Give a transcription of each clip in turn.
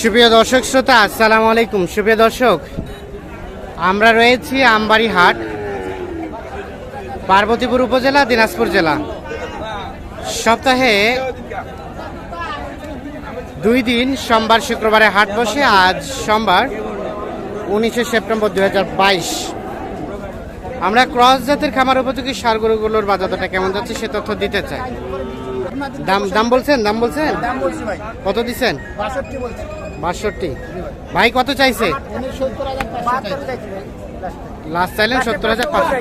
সুপ্রিয় দর্শক শ্রোতা, আসসালামু আলাইকুম। সুপ্রিয় দর্শক, আমরা রয়েছি আমবাড়ি হাট, পার্বতীপুর উপজেলা, দিনাজপুর জেলা। সপ্তাহে দুই দিন, সোমবার শুক্রবারে হাট বসে, আজ সোমবার উনিশে সেপ্টেম্বর দুই হাজার বাইশ। আমরা ক্রস জাতের খামার উপযোগী সার গরুগুলোর বাজারটা কেমন যাচ্ছে, সে তথ্য দিতে চাই। দাম দাম বলছেন? দাম বলছেন? দাম বলছি ভাই। কত দিচ্ছেন? বাষট্টি বলছি। ভাই কত চাইছে? উনি সত্তর হাজার পাঁচশো লাস্ট চাইলেন সত্তর হাজার পাঁচশো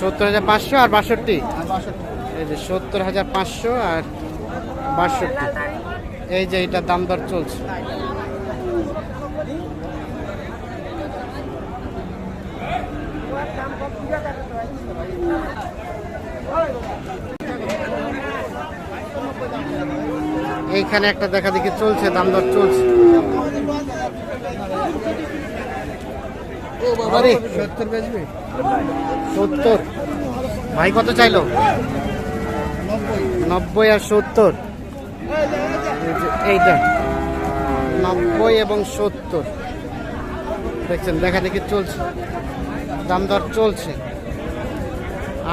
সত্তর হাজার পাঁচশো আর বাষট্টি। এই যে সত্তর হাজার পাঁচশো আর বাষট্টি। এই যে এটা দাম দর চলছে। এইখানে একটা দেখা দেখি চলছে দাম দর চলছে সত্তর ভাই কত চাইলো? নব্বই আর সত্তর। এইটা নব্বই এবং সত্তর। দেখছেন দেখা দেখি চলছে। দাম দর চলছে।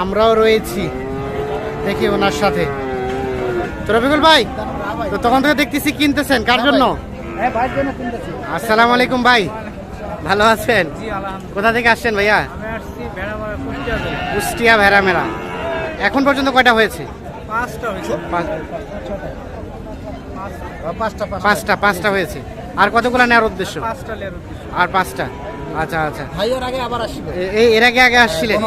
আমরাও রয়েছি। দেখি ওনার সাথে। তো রফিকুল ভাই তো তখন থেকে দেখতেছি কিনতেছেন কার জন্য? হ্যাঁ আসসালামু আলাইকুম ভাই ভালো আছেন? কোথা থেকে আসছেন ভাইয়া? কুষ্টিয়া ভেড়া ভেড়ামেরা এখন পর্যন্ত কয়টা হয়েছে? পাঁচটা পাঁচটা। হয়েছে। আর কতগুলো নেওয়ার উদ্দেশ্য? আর পাঁচটা আচ্ছা আচ্ছা। আগে আবার এই এর আগে আগে আসছিলেন?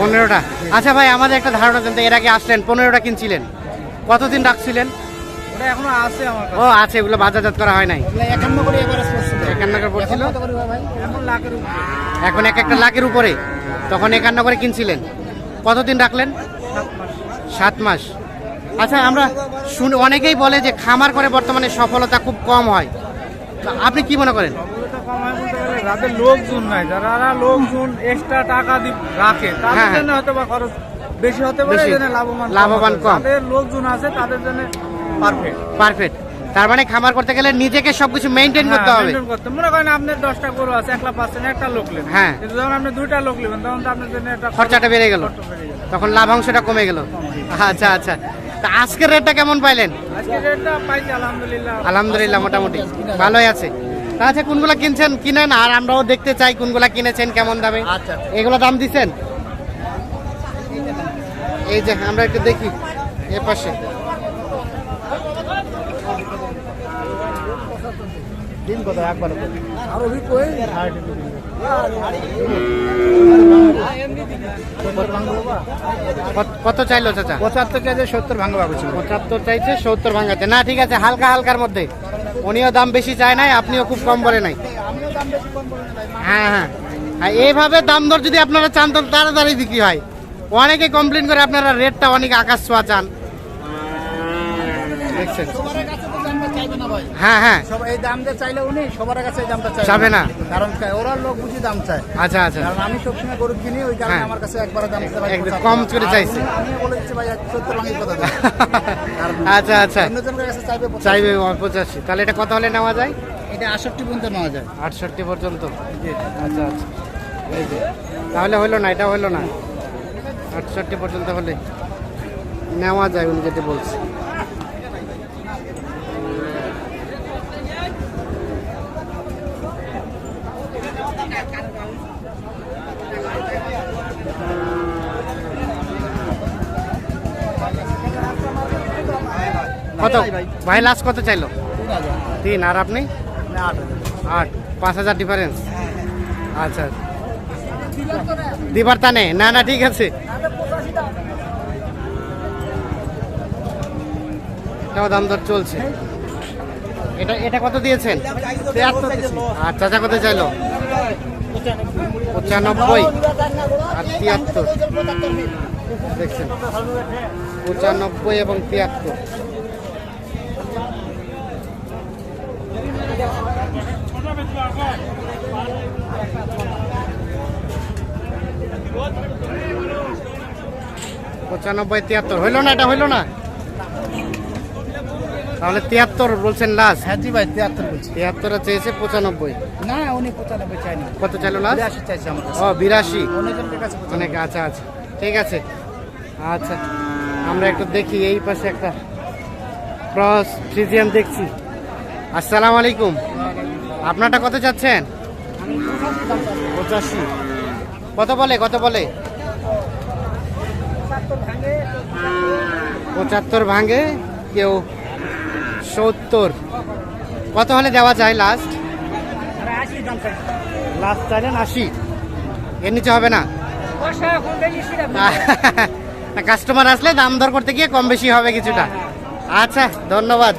পনেরোটা আচ্ছা ভাই আমাদের একটা ধারণা এর আগে আসলেন পনেরোটা কিনছিলেন। কতদিন রাখছিলেন? এখনও আছে আমার ও আছে এগুলো বাজারজাত করা হয় নাই। একান্ন করে এবার পড়ছিল একান্ন করে পড়ছিল? এখন লাখের উপরে। এক একটা লাখের উপরে। তখন একান্ন করে কিনছিলেন। কতদিন রাখলেন? সাত মাস। আচ্ছা আমরা শুনে অনেকেই বলে যে খামার করে বর্তমানে সফলতা খুব কম হয়। আপনি কি মনে করেন? হয় যাদের লোকজন নাই যারা লোকজন এক্সট্রা টাকা রাখে হ্যাঁ, তাদের হ্যাঁ। জন্য হয়তো বা খরচ বেশি হতে পারে। লাভবান লাভবান কম। লোকজন আছে তাদের জন্য পারফেক্ট পারফেক্ট তার মানে খামার করতে গেলে নিজেকে সবকিছু মেনটেন করতে হবে। করতে মনে করেন আপনার দশটা গরু আছে একলা পাচ্ছেন একটা লোক নেবেন। হ্যাঁ। যখন আপনি দুইটা লোক নেবেন তখন তো আপনার জন্য একটা খরচাটা বেড়ে গেল। তখন লাভাংশটা কমে গেল। আচ্ছা আচ্ছা। তা আজকের রেটটা কেমন পাইলেন? আজকে রেটটা পাইছি আলহামদুলিল্লাহ। আলহামদুলিল্লাহ মোটামুটি। ভালোই আছে। তা আচ্ছা কোনগুলা কিনছেন? কিনেন আর আমরাও দেখতে চাই কোনগুলা কিনেছেন কেমন দামে। আচ্ছা। এগুলো দাম দিছেন? এই যে আমরা একটু দেখি এ পাশে। দিন কত একবার আর কই কত- কত চাইলো চাচা? পঁচাত্তর চাইছে সত্তর ভাঙা পাবো পঁচাত্তর চাইছে সত্তর ভাঙাতে না ঠিক আছে হালকা হালকার মধ্যে। উনিও দাম বেশি চায় নাই আপনিও খুব কম বলে নাই। হ্যাঁ হ্যাঁ। এইভাবে দাম দর যদি আপনারা চান তো তাড়াতাড়ি বিক্রি হয়। অনেকে কমপ্লেন করে আপনারা রেটটা অনেক আকাশ ছোঁয়া চান। দেখছেন হ্যাঁ। হ্যাঁ সব এই দামটা চাইলে উনি সবার কাছে এই দামটা না। কারণ ওরা লোক বুঝি দাম চায়। আচ্ছা আচ্ছা। কারণ আমি সবসময় গরু কিনি ওই কারণে হ্যাঁ। আমার কাছে একবার দাম একদম কম করে চাইছে। আমি বলে দিচ্ছি ভাই সত্তর কথা। আচ্ছা আচ্ছা। অন্যজনের কাছে চাইবে পঁচাশি। চাইবে পঁচাশি। তাহলে এটা কত হলে নেওয়া যায়? এটা আটষট্টি পর্যন্ত নেওয়া যায়। আটষট্টি পর্যন্ত? আচ্ছা আচ্ছা। এই যে তাহলে হলো না এটা হলো না। আটষট্টি পর্যন্ত হলে নেওয়া যায় উনি যেটা বলছে। কত? ভাই লাস্ট কত চাইলো? তিন হাজার। তিন আর আপনি? আট পাঁচ হাজার ডিফারেন্স আচ্ছা। দিবার টানে না না ঠিক আছে। দাম দর চলছে। এটা এটা কত দিয়েছেন? আর চাচা কত চাইলো? পঁচানব্বই। আর তিয়াত্তর। দেখছেন? পঁচানব্বই এবং তিয়াত্তর। পঁচানব্বই তিয়াত্তর। হইল না এটা? হইল না? তাহলে তিয়াত্তর বলছেন লাস্ট হ্যাঁ জি ভাই তিয়াত্তর বলছি। তিয়াত্তর চেয়েছে পঁচানব্বই। না উনি পঁচানব্বই চাইনি কত চাইলো লাস্ট বিরাশি চাইছে আমার ও বিরাশি। অনেক আচ্ছা আচ্ছা। ঠিক আছে। আচ্ছা। আমরা একটু দেখি এই পাশে একটা ক্রস ফ্রিজিয়ান দেখছি। আসসালামু আলাইকুম। আপনারটা কত চাচ্ছেন? পঁচাশি। কত বলে কত বলে? পঁচাত্তর ভাঙে, কেউ সত্তর। কত হলে দেওয়া যায় লাস্ট লাস্ট চাইলেন আশি। এর নিচে হবে না? কাস্টমার আসলে দাম দর করতে গিয়ে কম বেশি হবে কিছুটা। আচ্ছা ধন্যবাদ।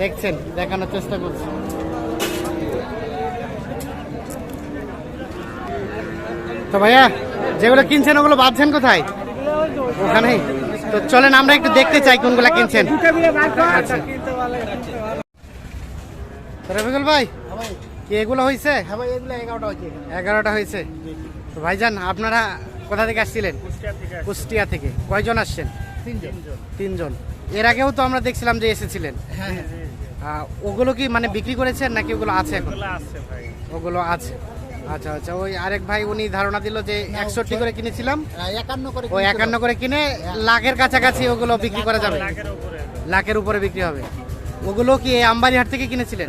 দেখছেন, দেখানোর চেষ্টা করছি। তো ভাইয়া, যেগুলো কিনছেন ওগুলো বাঁধছেন কোথায়? ওখানে? তো চলেন, আমরা একটু দেখতে চাই কোনগুলো কিনছেন। আচ্ছা। রবিকুল ভাই, কি এগুলো হয়েছে হ্যাঁ এগারোটা হয়েছে তো ভাইজান, আপনারা কোথা থেকে আসছিলেন? কুষ্টিয়া থেকে। কয়জন আসছেন? তিনজন। তিনজন। এর আগেও তো আমরা দেখছিলাম যে এসেছিলেন। হ্যাঁ হ্যাঁ। ওগুলো কি মানে বিক্রি করেছেন নাকি ওগুলো আছে এখন? আছে ভাই। ওগুলো আছে। আচ্ছা আচ্ছা ওই আরেক ভাই উনি ধারণা দিল যে একষট্টি করে কিনেছিলাম। ওই একান্ন করে কিনে লাখের কাছাকাছি ওগুলো বিক্রি করা যাবে। লাখের উপরে। বিক্রি হবে। ওগুলো কি এই আমবাড়ি হাট থেকে। কিনেছিলেন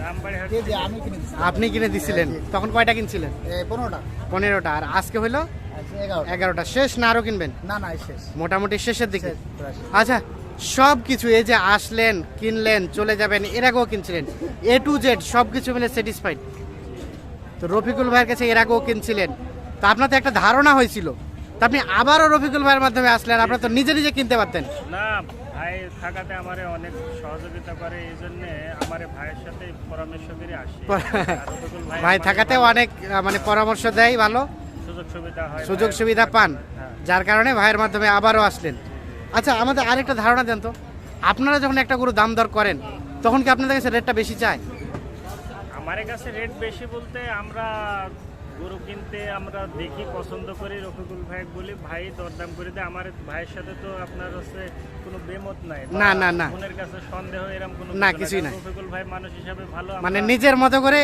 আপনি কিনে দিছিলেন। তখন কয়টা কিনছিলেন? পনেরোটা। পনেরোটা। আর আজকে হইল? আচ্ছা এগারোটা। শেষ না আরও কিনবেন? না না শেষ। মোটামুটি শেষের দিকে। আচ্ছা সব কিছু এই যে আসলেন কিনলেন চলে যাবেন এর আগেও কিনছিলেন। এ টু জেড সব কিছু মিলে স্যাটিসফাইড তো রফিকুল ভাইয়ের কাছে এর আগেও কিনছিলেন। তো আপনার তো একটা ধারণা হয়েছিল। তো আপনি আবারও রফিকুল ভাইয়ের মাধ্যমে আসলেন আপনার তো নিজে নিজে কিনতে পারতেন। না ভাই থাকাতে আমারে অনেক সহযোগিতা করে এই জন্য আমার ভাইয়ের সাথে পরামর্শ করে আসি। ভাই থাকাতে অনেক মানে পরামর্শ দেয় ভালো। সুযোগ সুবিধা হয় সুযোগ সুবিধা পান। হ্যাঁ। যার কারণে ভাইয়ের মাধ্যমে আবারও আসলেন। আচ্ছা আমাদের আরেকটা ধারণা দেন তো। আপনারা যখন একটা গরু দাম দর করেন তখন কি আপনাদের কাছে রেটটা বেশি চায়? আমার কাছে রেট বেশি বলতে আমরা গরু কিনতে আমরা দেখি পছন্দ করি রফিকুল ভাই বলি ভাই দরদাম করে দেয়। আমার ভাইয়ের সাথে তো আপনার হচ্ছে কোনো বেমত নাই না, না, না। বোনের কাছে সন্দেহ এরকম কোনো না, কিছুই না। রফিকুল ভাই মানুষ হিসাবে ভালো মানে নিজের মতো করে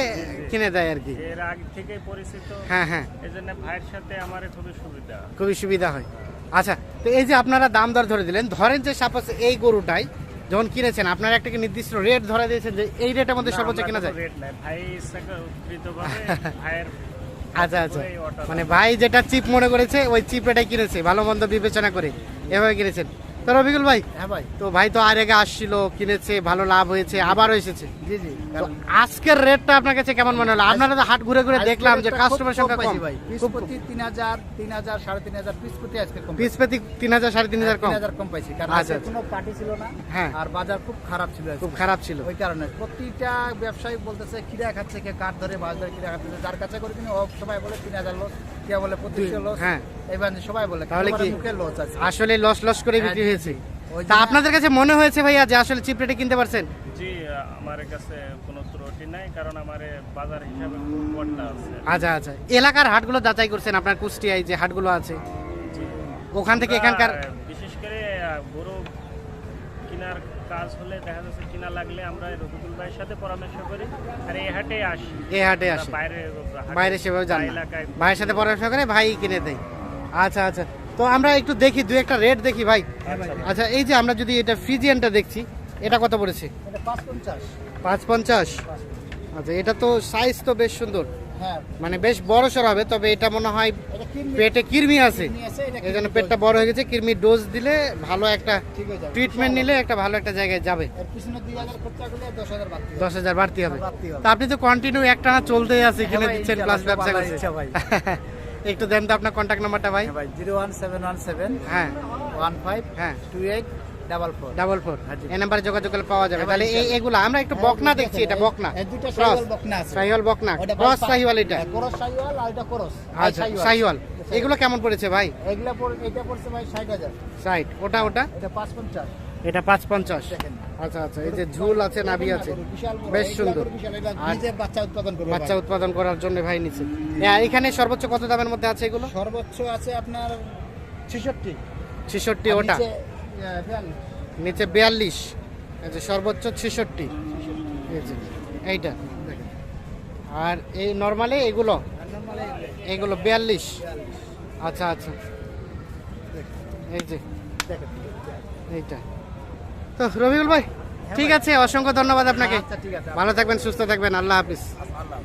কিনে দেয় আর কি। এর আগে থেকেই পরিচিত। হ্যাঁ হ্যাঁ। এই জন্য ভাইয়ের সাথে আমার খুবই সুবিধা। খুবই সুবিধা হয়। আচ্ছা তো এই যে আপনারা দাম দর ধরে দিলেন ধরেন যে সাপোজ এই গরুটাই যখন কিনেছেন আপনারা একটা নির্দিষ্ট রেট ধরে দিয়েছেন যে এই রেটের মধ্যে সর্বোচ্চ কেনা যায়? আচ্ছা আচ্ছা। মানে ভাই যেটা চিপ মনে করেছে ওই চিপ এটাই কিনেছে ভালো মন্দ বিবেচনা করে এভাবে কিনেছেন। তো রবিকুল ভাই হ্যাঁ ভাই। তো ভাই তো আর আগে আসছিল কিনেছে ভালো লাভ হয়েছে আবারও এসেছে। জি জি। আজকের রেটটা আপনার কাছে কেমন মনে হলো? আপনারা তো হাট ঘুরে ঘুরে দেখলাম যে কাস্টমার সংখ্যা কম। ভাই। পিস প্রতি তিন হাজার তিন হাজার সাড়ে তিন হাজার পিস প্রতি আজকে কম পিস প্রতি তিন হাজার সাড়ে তিন হাজার কম? তিন হাজার কম পাইছি কারণ আজকে। কোনো পার্টি ছিল না হ্যাঁ। আর বাজার খুব খারাপ ছিল খুব খারাপ ছিল। ওই কারণে প্রতিটা ব্যবসায়ী বলতেছে খাচ্ছে কে? ধরে খাচ্ছে। যার কাছে করে কিনে সবাই বলে তিন হাজার লস কে বলে লস হ্যাঁ। এবার সবাই বলে তাহলে কি? আসলে লস লস করে হ্যাঁ, বিক্রি জি, হয়েছে তা আপনাদের কাছে মনে হয়েছে ভাইয়া যে আসলে চিপ রেটে কিনতে পারছেন? জি আমার কাছে কোনো ত্রুটি নাই কারণ আমার বাজার হিসাবে খুব বড়টা আছে। আচ্ছা আচ্ছা। এলাকার হাটগুলো যাচাই করছেন আপনার কুষ্টিয়ায় যে হাটগুলো আছে? জি। ওখান থেকে এখানকার বিশেষ করে গরু কেনার কাজ হলে দেখা যাচ্ছে কিনা লাগলে আমরা রফিকুল ভাইয়ের সাথে পরামর্শ করি আর এই হাটে আসি। এই হাটে আসে। বাইরে বাইরে সেভাবে যান এলাকায় ভাইয়ের সাথে পরামর্শ করে ভাই কিনে দেয়। আচ্ছা আচ্ছা। তো আমরা একটু দেখি দু একটা রেট দেখি ভাই। আচ্ছা এই যে আমরা যদি এটা ফ্রিজিয়ানটা দেখছি এটা কত পড়েছে? পাঁচ পঞ্চাশ। আচ্ছা এটা তো সাইজ তো বেশ সুন্দর। হ্যাঁ। মানে বেশ বড় সর হবে তবে এটা মনে হয় পেটে কৃমি আছে। কিনে এই জন্য পেটটা বড় হয়ে গেছে কৃমির ডোজ দিলে ভালো একটা হয়ে ট্রিটমেন্ট নিলে একটা ভালো একটা জায়গায় যাবে। দশ হাজার বাড়তি হবে। তা আপনি তো কন্টিনিউ একটানা চলতেই আছে কিনে হ্যাঁ দিচ্ছেন প্লাস ব্যবসা করছেন। একটু দেন তো আপনার কন্ট্যাক্ট নাম্বারটা ভাই। হ্যাঁ ভাই zero one seven one seven হ্যাঁ। ওয়ান ফাইভ হ্যাঁ। Two eight double four. Double four. হ্যাঁ এই নাম্বারে যোগাযোগ করলে পাওয়া যাবে। হ্যাঁ, তাহলে এই। এগুলা আমরা একটু বকনা দেখছি এটা বকনা। ক্রস। সাইওয়াল বকনা আছে। সাহিওয়াল বকনা। ক্রস সাহিওয়াল এটা। ক্রস সাইওয়াল আর এটা ক্রস। আচ্ছা সাহিওয়াল। এগুলো কেমন পড়েছে ভাই? এগুলা এটা পড়ছে ভাই ষাট হাজার। সাইড ওটা ওটা? এটা পাঁচ পঞ্চাশ এটা পাঁচ পঞ্চাশ। আচ্ছা আচ্ছা এই যে ঝুল আছে নাভি আছে বেশ সুন্দর। বাচ্চা উৎপাদন বাচ্চা উৎপাদন করার জন্য ভাই নিচ্ছে হ্যাঁ, এখানে সর্বোচ্চ কত দামের মধ্যে আছে এগুলো? সর্বোচ্চ আছে আপনার ছেষট্টি। ছেষট্টি ওটা? নিচে, বিয়াল্লিশ। নিচে এই যে সর্বোচ্চ ছেষট্টি। এইটা। আর এই নর্মালি এগুলো? এগুলো। বিয়াল্লিশ। আচ্ছা আচ্ছা। এই যে এইটা। তো রবিউল ভাই ঠিক আছে অসংখ্য ধন্যবাদ আপনাকে। আচ্ছা ভালো থাকবেন সুস্থ থাকবেন আল্লাহ হাফিজ। আল্লাহ